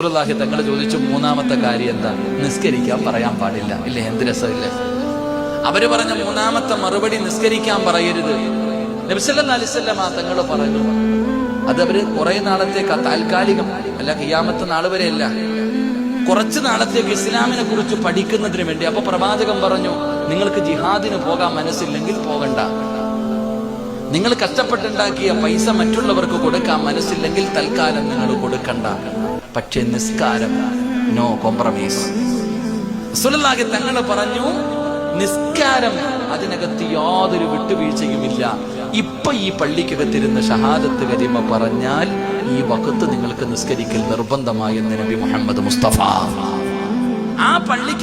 റസൂലുള്ളാഹി തങ്ങൾ ചോദിച്ചു മൂന്നാമത്തെ കാര്യം എന്താ? നിസ്കരിക്കാൻ പറയാൻ പാടില്ല. ഇല്ലേ? എന്ത് രസമില്ല? അവർ പറഞ്ഞ മൂന്നാമത്തെ മറുപടി നിസ്കരിക്കാൻ പറയരുത്. നബിസല്ലാ തങ്ങൾ പറഞ്ഞു അത് അവർ കുറെ നാളത്തേക്ക് താൽക്കാലികം അല്ല ഖിയാമത്ത് നാൾ വരെയല്ല. കുറച്ച് നാളത്തേക്ക് ഇസ്ലാമിനെ കുറിച്ച് പഠിക്കുന്നതിന് വേണ്ടി അപ്പൊ പ്രവാചകൻ പറഞ്ഞു നിങ്ങൾക്ക് ജിഹാദിന് പോകാൻ മനസ്സില്ലെങ്കിൽ പോകണ്ട. നിങ്ങൾ കഷ്ടപ്പെട്ടുണ്ടാക്കിയ പൈസ മറ്റുള്ളവർക്ക് കൊടുക്കാൻ മനസ്സില്ലെങ്കിൽ തൽക്കാലം നിങ്ങൾ കൊടുക്കണ്ട പക്ഷെ നിസ്കാരം നോ കോംപ്രമൈസ് സുലല്ലാഹി തങ്ങൾ പറഞ്ഞു നിസ്കാരം അതിനകത്ത് യാതൊരു വിട്ടുവീഴ്ചയുമില്ല. ഇപ്പൊ ഈ പള്ളിക്കകത്തിരുന്ന് ഷഹാദത്ത് കരിമ പറഞ്ഞാൽ ഈ വകുത്ത് നിങ്ങൾക്ക് നിസ്കരിക്കൽ നിർബന്ധമായെന്ന് നബി മുഹമ്മദ് മുസ്തഫ.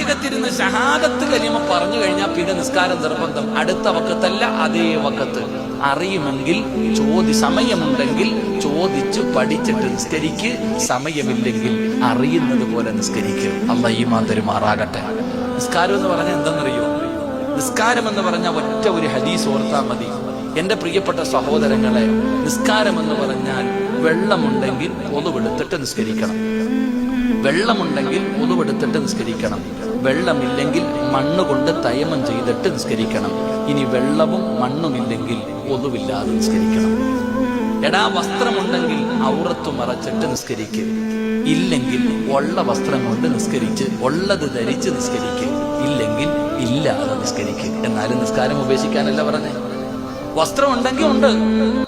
പള്ളിക്കകത്തിരുന്ന് ഷഹാദത്ത് കലിമ പറഞ്ഞു കഴിഞ്ഞാൽ പിന്നെ നിസ്കാരം നിർബന്ധം. അടുത്ത വക്കത്തല്ല അതേ വക്കത്ത്. അറിയുമെങ്കിൽ ചോദി സമയമുണ്ടെങ്കിൽ ചോദിച്ച് പഠിച്ചിട്ട് നിസ്കരിക്ക്. സമയമില്ലെങ്കിൽ അറിയുന്നത് പോലെ നിസ്കരിക്കും. അല്ല ഈ മാതരുമാറാകട്ടെ നിസ്കാരം എന്ന് പറഞ്ഞാൽ എന്തെന്നറിയോ? നിസ്കാരം എന്ന് പറഞ്ഞാൽ ഒറ്റ ഒരു ഹദീസ് ഓർത്താൽ മതി. എന്റെ പ്രിയപ്പെട്ട സഹോദരങ്ങളെ നിസ്കാരം എന്ന് പറഞ്ഞാൽ വെള്ളമുണ്ടെങ്കിൽ പൊതുവെടുത്തിട്ട് നിസ്കരിക്കണം. വെള്ളമുണ്ടെങ്കിൽ ഒതുവെടുത്തിട്ട് നിസ്കരിക്കണം. വെള്ളമില്ലെങ്കിൽ മണ്ണ് കൊണ്ട് തയമം ചെയ്തിട്ട് നിസ്കരിക്കണം. ഇനി വെള്ളവും മണ്ണുമില്ലെങ്കിൽ ഒതുവില്ലാതെ നിസ്കരിക്കണം. എടാ വസ്ത്രമുണ്ടെങ്കിൽ ഔറത്തു മറച്ചിട്ട് നിസ്കരിക്കുക ഇല്ലെങ്കിൽ ഉള്ള വസ്ത്രം കൊണ്ട് നിസ്കരിച്ച് ഉള്ളത് ധരിച്ച് നിസ്കരിക്കുക ഇല്ലെങ്കിൽ ഇല്ലാതെ നിസ്കരിക്കുക എന്നാലും നിസ്കാരം ഉപേക്ഷിക്കാനല്ല പറഞ്ഞേ. വസ്ത്രം ഉണ്ടെങ്കിൽ ഉണ്ട്.